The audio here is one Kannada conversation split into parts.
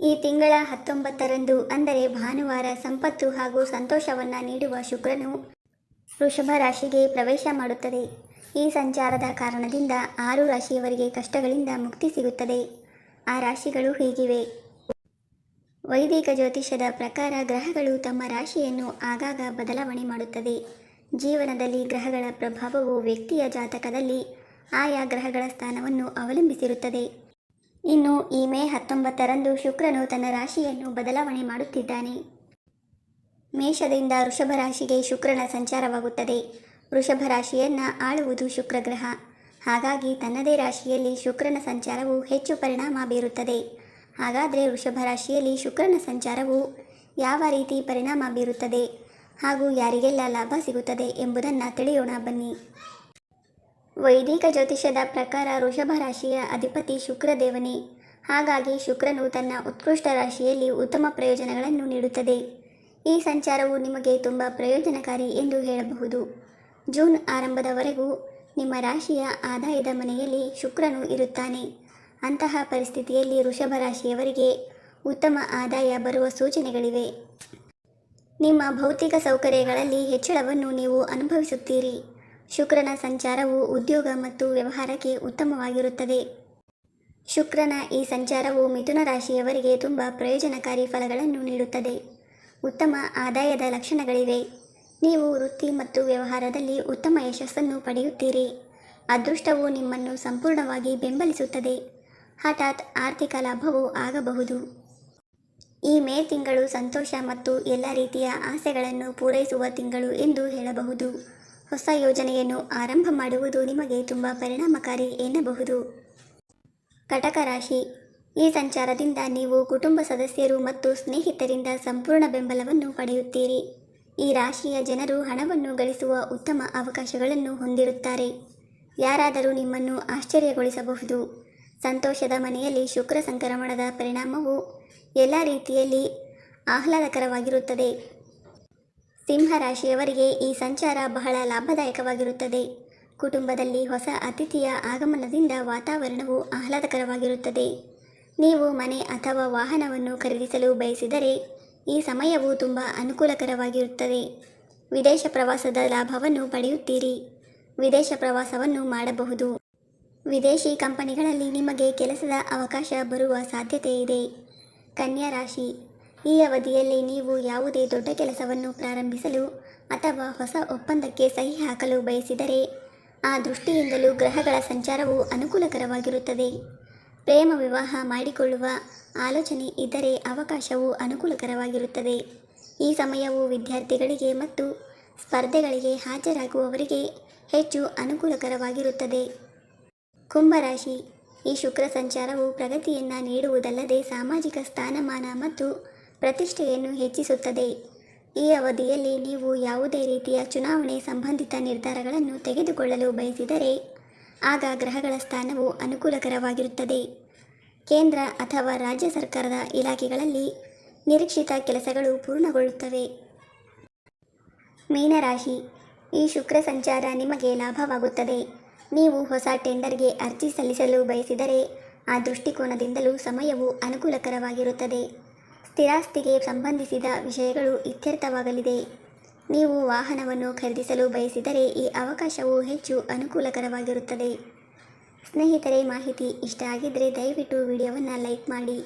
ಈ ತಿಂಗಳ ಹತ್ತೊಂಬತ್ತರಂದು, ಅಂದರೆ ಭಾನುವಾರ, ಸಂಪತ್ತು ಹಾಗೂ ಸಂತೋಷವನ್ನು ನೀಡುವ ಶುಕ್ರನು ವೃಷಭ ರಾಶಿಗೆ ಪ್ರವೇಶ ಮಾಡುತ್ತದೆ. ಈ ಸಂಚಾರದ ಕಾರಣದಿಂದ ಆರು ರಾಶಿಯವರಿಗೆ ಕಷ್ಟಗಳಿಂದ ಮುಕ್ತಿ ಸಿಗುತ್ತದೆ. ಆ ರಾಶಿಗಳು ಹೀಗಿವೆ. ವೈದಿಕ ಜ್ಯೋತಿಷದ ಪ್ರಕಾರ ಗ್ರಹಗಳು ತಮ್ಮ ರಾಶಿಯನ್ನು ಆಗಾಗ ಬದಲಾವಣೆ ಮಾಡುತ್ತದೆ. ಜೀವನದಲ್ಲಿ ಗ್ರಹಗಳ ಪ್ರಭಾವವು ವ್ಯಕ್ತಿಯ ಜಾತಕದಲ್ಲಿ ಆಯಾ ಗ್ರಹಗಳ ಸ್ಥಾನವನ್ನು ಅವಲಂಬಿಸಿರುತ್ತದೆ. ಇನ್ನು ಈ ಮೇ ಹತ್ತೊಂಬತ್ತರಂದು ಶುಕ್ರನು ತನ್ನ ರಾಶಿಯನ್ನು ಬದಲಾವಣೆ ಮಾಡುತ್ತಿದ್ದಾನೆ. ಮೇಷದಿಂದ ವೃಷಭ ರಾಶಿಗೆ ಶುಕ್ರನ ಸಂಚಾರವಾಗುತ್ತದೆ. ವೃಷಭ ರಾಶಿಯನ್ನು ಆಳುವುದು ಶುಕ್ರಗ್ರಹ. ಹಾಗಾಗಿ ತನ್ನದೇ ರಾಶಿಯಲ್ಲಿ ಶುಕ್ರನ ಸಂಚಾರವು ಹೆಚ್ಚು ಪರಿಣಾಮ ಬೀರುತ್ತದೆ. ಹಾಗಾದರೆ ವೃಷಭ ರಾಶಿಯಲ್ಲಿ ಶುಕ್ರನ ಸಂಚಾರವು ಯಾವ ರೀತಿ ಪರಿಣಾಮ ಬೀರುತ್ತದೆ? ಹಾಗೂ ಯಾರಿಗೆಲ್ಲ ಲಾಭ ಸಿಗುತ್ತದೆ ಎಂಬುದನ್ನು ತಿಳಿಯೋಣ ಬನ್ನಿ. ವೈದಿಕ ಜ್ಯೋತಿಷ್ಯದ ಪ್ರಕಾರ ವೃಷಭ ರಾಶಿಯ ಅಧಿಪತಿ ಶುಕ್ರದೇವನೇ. ಹಾಗಾಗಿ ಶುಕ್ರನು ತನ್ನ ಉತ್ಕೃಷ್ಟ ರಾಶಿಯಲ್ಲಿ ಉತ್ತಮ ಪ್ರಯೋಜನಗಳನ್ನು ನೀಡುತ್ತದೆ. ಈ ಸಂಚಾರವು ನಿಮಗೆ ತುಂಬ ಪ್ರಯೋಜನಕಾರಿ ಎಂದು ಹೇಳಬಹುದು. ಜೂನ್ ಆರಂಭದವರೆಗೂ ನಿಮ್ಮ ರಾಶಿಯ ಆದಾಯದ ಮನೆಯಲ್ಲಿ ಶುಕ್ರನು ಇರುತ್ತಾನೆ. ಅಂತಹ ಪರಿಸ್ಥಿತಿಯಲ್ಲಿ ವೃಷಭ ರಾಶಿಯವರಿಗೆ ಉತ್ತಮ ಆದಾಯ ಬರುವ ಸೂಚನೆಗಳಿವೆ. ನಿಮ್ಮ ಭೌತಿಕ ಸೌಕರ್ಯಗಳಲ್ಲಿ ಹೆಚ್ಚಳವನ್ನು ನೀವು ಅನುಭವಿಸುತ್ತೀರಿ. ಶುಕ್ರನ ಸಂಚಾರವು ಉದ್ಯೋಗ ಮತ್ತು ವ್ಯವಹಾರಕ್ಕೆ ಉತ್ತಮವಾಗಿರುತ್ತದೆ. ಶುಕ್ರನ ಈ ಸಂಚಾರವು ಮಿಥುನ ರಾಶಿಯವರಿಗೆ ತುಂಬ ಪ್ರಯೋಜನಕಾರಿ ಫಲಗಳನ್ನು ನೀಡುತ್ತದೆ. ಉತ್ತಮ ಆದಾಯದ ಲಕ್ಷಣಗಳಿವೆ. ನೀವು ವೃತ್ತಿ ಮತ್ತು ವ್ಯವಹಾರದಲ್ಲಿ ಉತ್ತಮ ಯಶಸ್ಸನ್ನು ಪಡೆಯುತ್ತೀರಿ. ಅದೃಷ್ಟವು ನಿಮ್ಮನ್ನು ಸಂಪೂರ್ಣವಾಗಿ ಬೆಂಬಲಿಸುತ್ತದೆ. ಹಠಾತ್ ಆರ್ಥಿಕ ಲಾಭವೂ ಆಗಬಹುದು. ಈ ಮೇ ತಿಂಗಳು ಸಂತೋಷ ಮತ್ತು ಎಲ್ಲ ರೀತಿಯ ಆಸೆಗಳನ್ನು ಪೂರೈಸುವ ತಿಂಗಳು ಎಂದು ಹೇಳಬಹುದು. ಹೊಸ ಯೋಜನೆಯನ್ನು ಆರಂಭ ಮಾಡುವುದು ನಿಮಗೆ ತುಂಬ ಪರಿಣಾಮಕಾರಿ ಎನ್ನಬಹುದು. ಕಟಕ ರಾಶಿ. ಈ ಸಂಚಾರದಿಂದ ನೀವು ಕುಟುಂಬ ಸದಸ್ಯರು ಮತ್ತು ಸ್ನೇಹಿತರಿಂದ ಸಂಪೂರ್ಣ ಬೆಂಬಲವನ್ನು ಪಡೆಯುತ್ತೀರಿ. ಈ ರಾಶಿಯ ಜನರು ಹಣವನ್ನು ಗಳಿಸುವ ಉತ್ತಮ ಅವಕಾಶಗಳನ್ನು ಹೊಂದಿರುತ್ತಾರೆ. ಯಾರಾದರೂ ನಿಮ್ಮನ್ನು ಆಶ್ಚರ್ಯಗೊಳಿಸಬಹುದು. ಸಂತೋಷದ ಮನೆಯಲ್ಲಿ ಶುಕ್ರ ಸಂಕ್ರಮಣದ ಪರಿಣಾಮವು ಎಲ್ಲ ರೀತಿಯಲ್ಲಿ ಆಹ್ಲಾದಕರವಾಗಿರುತ್ತದೆ. ಸಿಂಹ ರಾಶಿಯವರಿಗೆ ಈ ಸಂಚಾರ ಬಹಳ ಲಾಭದಾಯಕವಾಗಿರುತ್ತದೆ. ಕುಟುಂಬದಲ್ಲಿ ಹೊಸ ಅತಿಥಿಯ ಆಗಮನದಿಂದ ವಾತಾವರಣವು ಆಹ್ಲಾದಕರವಾಗಿರುತ್ತದೆ. ನೀವು ಮನೆ ಅಥವಾ ವಾಹನವನ್ನು ಖರೀದಿಸಲು ಬಯಸಿದರೆ ಈ ಸಮಯವು ತುಂಬ ಅನುಕೂಲಕರವಾಗಿರುತ್ತದೆ. ವಿದೇಶ ಪ್ರವಾಸದ ಲಾಭವನ್ನು ಪಡೆಯುತ್ತೀರಿ. ವಿದೇಶ ಪ್ರವಾಸವನ್ನು ಮಾಡಬಹುದು. ವಿದೇಶಿ ಕಂಪನಿಗಳಲ್ಲಿ ನಿಮಗೆ ಕೆಲಸದ ಅವಕಾಶ ಬರುವ ಸಾಧ್ಯತೆ ಇದೆ. ಕನ್ಯಾ ರಾಶಿ ಈ ಅವಧಿಯಲ್ಲಿ ನೀವು ಯಾವುದೇ ದೊಡ್ಡ ಕೆಲಸವನ್ನು ಪ್ರಾರಂಭಿಸಲು ಅಥವಾ ಹೊಸ ಒಪ್ಪಂದಕ್ಕೆ ಸಹಿ ಹಾಕಲು ಬಯಸಿದರೆ, ಆ ದೃಷ್ಟಿಯಿಂದಲೂ ಗ್ರಹಗಳ ಸಂಚಾರವು ಅನುಕೂಲಕರವಾಗಿರುತ್ತದೆ. ಪ್ರೇಮ ವಿವಾಹ ಮಾಡಿಕೊಳ್ಳುವ ಆಲೋಚನೆ ಇದ್ದರೆ ಅವಕಾಶವು ಅನುಕೂಲಕರವಾಗಿರುತ್ತದೆ. ಈ ಸಮಯವು ವಿದ್ಯಾರ್ಥಿಗಳಿಗೆ ಮತ್ತು ಸ್ಪರ್ಧೆಗಳಿಗೆ ಹಾಜರಾಗುವವರಿಗೆ ಹೆಚ್ಚು ಅನುಕೂಲಕರವಾಗಿರುತ್ತದೆ. ಕುಂಭರಾಶಿ, ಈ ಶುಕ್ರ ಸಂಚಾರವು ಪ್ರಗತಿಯನ್ನು ನೀಡುವುದಲ್ಲದೆ ಸಾಮಾಜಿಕ ಸ್ಥಾನಮಾನ ಮತ್ತು ಪ್ರತಿಷ್ಠೆಯನ್ನು ಹೆಚ್ಚಿಸುತ್ತದೆ. ಈ ಅವಧಿಯಲ್ಲಿ ನೀವು ಯಾವುದೇ ರೀತಿಯ ಚುನಾವಣೆ ಸಂಬಂಧಿತ ನಿರ್ಧಾರಗಳನ್ನು ತೆಗೆದುಕೊಳ್ಳಲು ಬಯಸಿದರೆ, ಆಗ ಗ್ರಹಗಳ ಸ್ಥಾನವು ಅನುಕೂಲಕರವಾಗಿರುತ್ತದೆ. ಕೇಂದ್ರ ಅಥವಾ ರಾಜ್ಯ ಸರ್ಕಾರದ ಇಲಾಖೆಗಳಲ್ಲಿ ನಿರೀಕ್ಷಿತ ಕೆಲಸಗಳು ಪೂರ್ಣಗೊಳ್ಳುತ್ತವೆ. ಮೀನರಾಶಿ, ಈ ಶುಕ್ರ ಸಂಚಾರ ನಿಮಗೆ ಲಾಭವಾಗುತ್ತದೆ. ನೀವು ಹೊಸ ಟೆಂಡರ್ಗೆ ಅರ್ಜಿ ಸಲ್ಲಿಸಲು ಬಯಸಿದರೆ, ಆ ದೃಷ್ಟಿಕೋನದಿಂದಲೂ ಸಮಯವು ಅನುಕೂಲಕರವಾಗಿರುತ್ತದೆ. ಸ್ಥಿರಾಸ್ತಿಗೆ ಸಂಬಂಧಿಸಿದ ವಿಷಯಗಳು ಇತ್ಯರ್ಥವಾಗಲಿದೆ. ನೀವು ವಾಹನವನ್ನು ಖರೀದಿಸಲು ಬಯಸಿದರೆ ಈ ಅವಕಾಶವು ಹೆಚ್ಚು ಅನುಕೂಲಕರವಾಗಿರುತ್ತದೆ. ಸ್ನೇಹಿತರೆ, ಮಾಹಿತಿ ಇಷ್ಟ ಆಗಿದ್ದರೆ ದಯವಿಟ್ಟು ವಿಡಿಯೋವನ್ನು ಲೈಕ್ ಮಾಡಿ.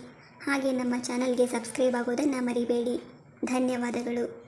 ಹಾಗೆ ನಮ್ಮ ಚಾನಲ್ಗೆ ಸಬ್ಸ್ಕ್ರೈಬ್ ಆಗೋದನ್ನು ಮರಿಬೇಡಿ. ಧನ್ಯವಾದಗಳು.